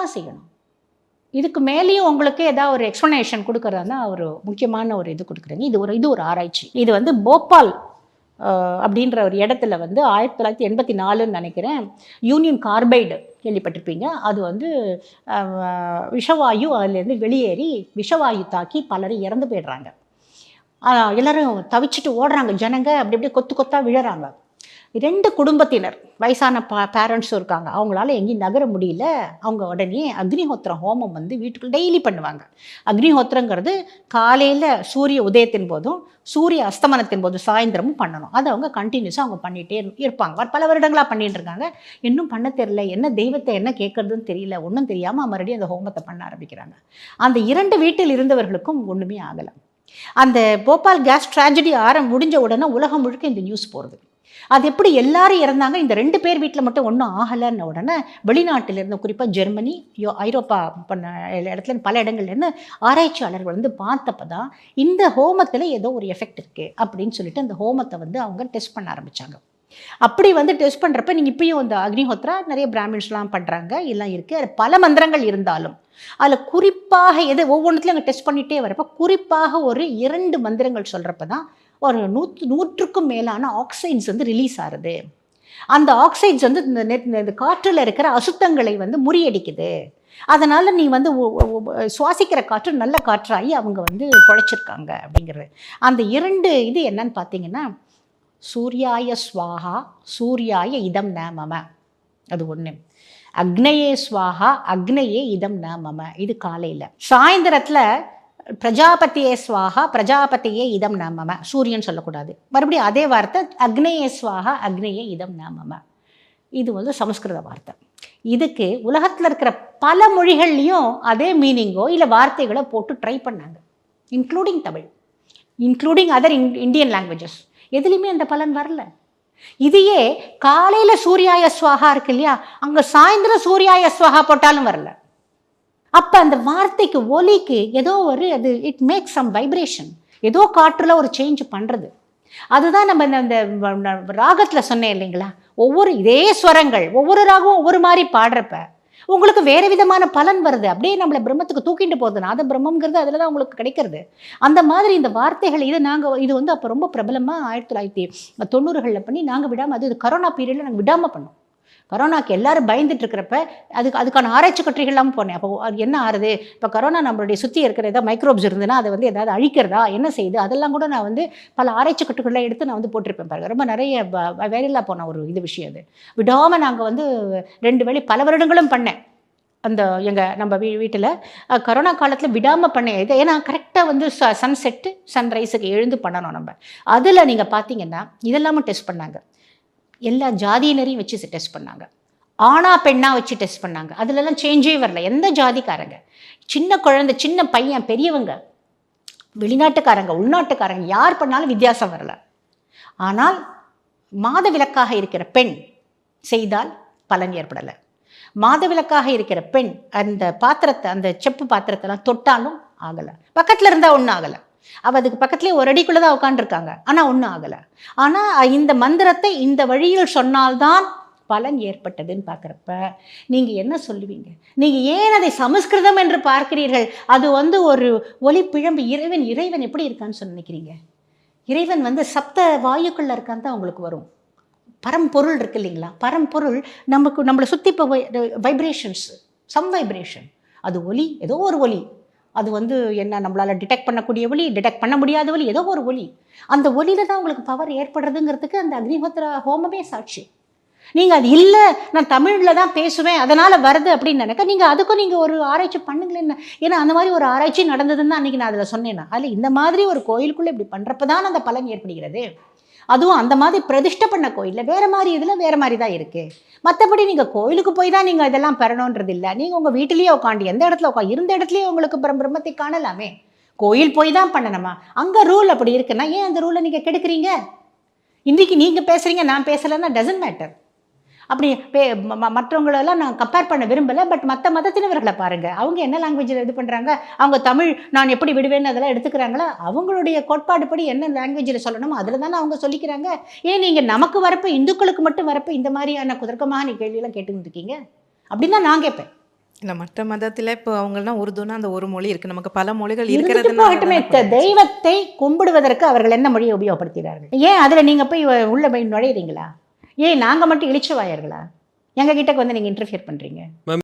தான் செய்யணும். இதுக்கு மேலேயும் உங்களுக்கு ஏதாவது ஒரு எக்ஸ்ப்ளனேஷன் கொடுக்குறதா ஒரு முக்கியமான ஒரு இது கொடுக்குறீங்க. இது ஒரு இது ஒரு ஆராய்ச்சி. இது வந்து போபால் அப்படின்ற ஒரு இடத்துல வந்து ஆயிரத்தி தொள்ளாயிரத்தி எண்பத்தி நாலுன்னு நினைக்கிறேன் யூனியன் கார்பைடு கேள்விப்பட்டிருப்பீங்க. அது வந்து விஷவாயு அதுலேருந்து வெளியேறி விஷவாயு தாக்கி பலரும் இறந்து போயிடுறாங்க. எல்லோரும் தவிச்சிட்டு ஓடுறாங்க. ஜனங்க அப்படி அப்படியே கொத்து கொத்தாக விழறாங்க. ரெண்டு குடும்பத்தினர் வயசான பா பேரண்ட்ஸும் இருக்காங்க. அவங்களால எங்கேயும் நகர முடியல. அவங்க உடனே அக்னிஹோத்திரம் ஹோமம் வந்து வீட்டுக்குள் டெய்லி பண்ணுவாங்க. அக்னிஹோத்திரங்கிறது காலையில் சூரிய உதயத்தின் போதும் சூரிய அஸ்தமனத்தின் போதும் சாயந்தரமும் பண்ணணும். அதை அவங்க கண்டினியூஸாக அவங்க பண்ணிகிட்டே இருப்பாங்க. பல வருடங்களாக பண்ணிகிட்டு இருக்காங்க. இன்னும் பண்ண தெரியல. என்ன தெய்வத்தை என்ன கேட்கறதுன்னு தெரியல. ஒன்றும் தெரியாமல் மறுபடியும் அந்த ஹோமத்தை பண்ண ஆரம்பிக்கிறாங்க. அந்த இரண்டு வீட்டில் இருந்தவர்களுக்கும் ஒன்றுமே ஆகலை. அந்த போபால் கேஸ் ட்ராஜடி ஆரம் முடிஞ்ச உடனே உலகம் முழுக்க இந்த நியூஸ் போகிறது அது எப்படி எல்லாரும் இறந்தாங்க? இந்த ரெண்டு பேர் வீட்டில் மட்டும் ஒன்றும் ஆகலைன்ன உடனே வெளிநாட்டில் இருந்து குறிப்பாக ஜெர்மனி யோ ஐரோப்பா பண்ண இடத்துல பல இடங்கள்லேருந்து ஆராய்ச்சியாளர்கள் வந்து பார்த்தப்ப தான் இந்த ஹோமத்தில் ஏதோ ஒரு எஃபெக்ட் இருக்குது அப்படின்னு சொல்லிட்டு அந்த ஹோமத்தை வந்து அவங்க டெஸ்ட் பண்ண ஆரம்பித்தாங்க அப்படி வந்து டெஸ்ட் பண்ணுறப்ப நீங்கள் இப்பயும் இந்த அக்னிஹோத்ரா நிறைய பிராமின்ஸ்லாம் பண்ணுறாங்க எல்லாம் இருக்குது பல மந்திரங்கள் இருந்தாலும் அதில் குறிப்பாக எது ஒவ்வொன்றுத்துலையும் அங்கே டெஸ்ட் பண்ணிகிட்டே வரப்போ குறிப்பாக ஒரு இரண்டு மந்திரங்கள் சொல்கிறப்ப தான் ஒரு நூற்று நூற்றுக்கும் மேலான ஆக்சைட்ஸ் வந்து ரிலீஸ் ஆகுது அந்த ஆக்சைட்ஸ் வந்து இந்த நெட் இந்த காற்றில் இருக்கிற அசுத்தங்களை வந்து முறியடிக்குது. அதனால் நீ வந்து சுவாசிக்கிற காற்று நல்ல காற்றாகி அவங்க வந்து பொழைச்சிருக்காங்க அப்படிங்கிறது. அந்த இரண்டு இது என்னன்னு பார்த்தீங்கன்னா சூர்யாய ஸ்வாஹா சூர்யாய இதம் ந மம. அது ஒன்று அக்னையே ஸ்வாஹா அக்னையே இதம் ந மம. இது காலையில். சாயந்தரத்தில் பிரஜாபதியே ஸ்வாஹா பிரஜாபதியே இதம் நாமம. சூரியன் சொல்லக்கூடாது. மறுபடியும் அதே வார்த்தை அக்னேயே ஸ்வாகா அக்னேயே இதம் நாமம. இது வந்து சமஸ்கிருத வார்த்தை. இதுக்கு உலகத்தில் இருக்கிற பல மொழிகள்லையும் அதே மீனிங்கோ இல்லை வார்த்தைகளோ போட்டு ட்ரை பண்ணாங்க. Including Tamil. Including other in Indian languages எதுலேயுமே அந்த பலன் வரல. இதையே காலையில் சூர்யாய ஸ்வாகா இருக்கு இல்லையா? அங்கே சாயந்தரம் சூர்யாய ஸ்வாகா போட்டாலும் வரல. அப்போ அந்த வார்த்தைக்கு ஒலிக்கு ஏதோ ஒரு அது இட் மேக்ஸ் சம் வைப்ரேஷன் ஏதோ காற்றில் ஒரு சேஞ்ச் பண்ணுறது அதுதான் நம்ம இந்த- இந்த ராகத்தில் சொன்னேன் இல்லைங்களா? ஒவ்வொரு இதே ஸ்வரங்கள் ஒவ்வொரு ராகமும் ஒவ்வொரு மாதிரி பாடுறப்ப உங்களுக்கு வேறு விதமான பலன் வருது. அப்படியே நம்மளை பிரம்மத்துக்கு தூக்கிட்டு போகுது நாத பிரம்மங்கிறது அதில் தான் உங்களுக்கு கிடைக்கிறது. அந்த மாதிரி இந்த வார்த்தைகள் இது நாங்கள் இது வந்து அப்போ ரொம்ப பிரபலமாக ஆயிரத்தி தொள்ளாயிரத்தி தொண்ணூறுகளில் பண்ணி நாங்கள் விடாமல் அது கொரோனா கரோனா பீரியடில் நாங்கள் விடாமல் பண்ணோம். கரோனாக்கு எல்லாரும் பயந்துட்டு இருக்கிறப்ப அதுக்கு அதுக்கான ஆராய்ச்சி கட்டுரைகள்லாம் போனேன். அப்போ என்ன ஆறுது? இப்போ கரோனா நம்மளுடைய சுற்றி இருக்கிற ஏதாவது மைக்ரோப்ஸ் இருந்ததுன்னா அதை வந்து ஏதாவது அழிக்கிறதா? என்ன செய்யுது? அதெல்லாம் கூட நான் வந்து பல ஆராய்ச்சி கட்டுரைகளை எடுத்து நான் வந்து போட்டிருப்பேன் பாருங்க. ரொம்ப நிறைய வேலையில்லா போன ஒரு இது விஷயம் அது. விடாமல் நாங்கள் வந்து ரெண்டு வேலை பல வருடங்களும் பண்ணேன். அந்த எங்கள் நம்ம வீ வீட்டில். கரோனா காலத்தில் விடாமல் பண்ணேன். இது ஏன்னா கரெக்டாக வந்து ச சன்செட்டு சன்ரைஸுக்கு எழுந்து பண்ணணும் நம்ம. அதில் நீங்கள் பார்த்தீங்கன்னா இதெல்லாமும் டெஸ்ட் பண்ணாங்க. எல்லா ஜாதியினரையும் வச்சு டெஸ்ட் பண்ணாங்க. ஆணா பெண்ணா வச்சு டெஸ்ட் பண்ணாங்க. அதுலலாம் சேஞ்சே வரல. எந்த ஜாதிக்காரங்க? சின்ன குழந்தை சின்ன பையன் பெரியவங்க. வெளிநாட்டுக்காரங்க உள்நாட்டுக்காரங்க யார் பண்ணாலும் வித்தியாசம் வரல. ஆனால் மாதவிலக்காக இருக்கிற பெண் செய்தால் பலன் ஏற்படலை. மாதவிலக்காக இருக்கிற பெண் அந்த பாத்திரத்தை அந்த செப்பு பாத்திரத்தெல்லாம் தொட்டாலும் ஆகலை. பக்கத்தில் இருந்தால் ஒன்றும் ஆகலை. அவள் அதுக்கு பக்கத்துலேயே ஒரு அடிக்குள்ளே தான் உட்காந்துருக்காங்க ஆனால் ஒன்றும் ஆகலை. ஆனால் இந்த மந்திரத்தை இந்த வழியில் சொன்னால்தான் பலன் ஏற்பட்டதுன்னு பார்க்குறப்ப நீங்கள் என்ன சொல்லுவீங்க? நீங்கள் ஏன் அதை சமஸ்கிருதம் என்று பார்க்கிறீர்கள்? அது வந்து ஒரு ஒலி பிழம்பு இறைவன் இறைவன் எப்படி இருக்கான்னு சொல்லி நினைக்கிறீங்க? இறைவன் வந்து சப்த வாயுக்குள்ளே இருக்கான்னு தான் உங்களுக்கு வரும். பரம்பொருள் இருக்கு இல்லைங்களா? பரம்பொருள் நமக்கு நம்மளை சுற்றி இப்போ வைப்ரேஷன்ஸ் சம் வைப்ரேஷன் அது ஒலி ஏதோ ஒரு ஒலி. அது வந்து என்ன நம்மளால் டிடெக்ட் பண்ணக்கூடிய ஒலி டிடெக்ட் பண்ண முடியாத ஒலி ஏதோ ஒரு ஒலி. அந்த ஒலியில் தான் உங்களுக்கு பவர் ஏற்படுறதுங்கிறதுக்கு அந்த அக்னிஹோத்திர ஹோமமே சாட்சி. நீங்கள் அது இல்லை நான் தமிழில் தான் பேசுவேன் அதனால் வருது அப்படின்னு நினைக்க நீங்கள் அதுக்கும் நீங்கள் ஒரு ஆராய்ச்சி பண்ணுங்களேன். ஏன்னா அந்த மாதிரி ஒரு ஆராய்ச்சி நடந்ததுன்னு தான் அன்றைக்கி நான் அதில் சொன்னேன் அதில் இந்த மாதிரி ஒரு கோயிலுக்குள்ளே இப்படி பண்ணுறப்ப தான் அந்த பலன் ஏற்படுகிறது. அதுவும் அந்த மாதிரி பிரதிஷ்டை பண்ண கோயிலில் வேறு மாதிரி இதில் வேறு மாதிரி தான் இருக்குது மற்றபடி நீங்கள் கோயிலுக்கு போய் தான் நீங்கள் இதெல்லாம் பெறணுன்றது இல்லை. நீங்கள் உங்கள் வீட்டிலேயே உட்காந்து எந்த இடத்துல உட்காந்து இருந்த இடத்துலையே உங்களுக்கு பிரம் பிரம்மத்தை காணலாமே. கோயில் போய் தான் பண்ணணுமா? அங்கே ரூல் அப்படி இருக்குன்னா ஏன் அந்த ரூலை நீங்கள் கெடுக்குறீங்க? இன்றைக்கி நீங்கள் பேசுகிறீங்க நான் பேசலைன்னா டசன்ட் மேட்டர் அப்படி மற்றவங்களெல்லாம் நான் கம்பேர் பண்ண விரும்பலை பட் மற்ற மதத்தினவர்களை பாருங்கள் அவங்க என்ன லாங்குவேஜில் இது பண்ணுறாங்க அவங்க தமிழ் நான் எப்படி விடுவேன்னு அதெல்லாம் எடுத்துக்கிறாங்களா? அவங்களுடைய கோட்பாடு படி என்ன லாங்குவேஜில் சொல்லணுமோ அதில் தானே அவங்க சொல்லிக்கிறாங்க. ஏன் நீங்கள் நமக்கு வரப்போ இந்துக்களுக்கு மட்டும் வரப்போ இந்த மாதிரியான குதர்க்கமாக நீ கேள்வியெல்லாம் கேட்டுக்கிட்டு இருக்கீங்க அப்படின்னு தான் நான் கேட்பேன். இல்லை மற்ற மதத்தில் இப்போ அவங்களாம் உருதுன்னா அந்த ஒரு மொழி இருக்குது நமக்கு பல மொழிகள் இருக்கிறது தெய்வத்தை கும்பிடுவதற்கு அவர்கள் என்ன மொழியை உபயோகப்படுத்துகிறார்கள்? ஏன் அதில் நீங்கள் போய் உள்ள போய் நுழையிறீங்களா? ஏய் நாங்கள் மட்டும் இழிச்சவாயர்களா எங்கள் கிட்டக்கு வந்து நீங்கள் இன்டர்ஃபியர் பண்ணுறீங்க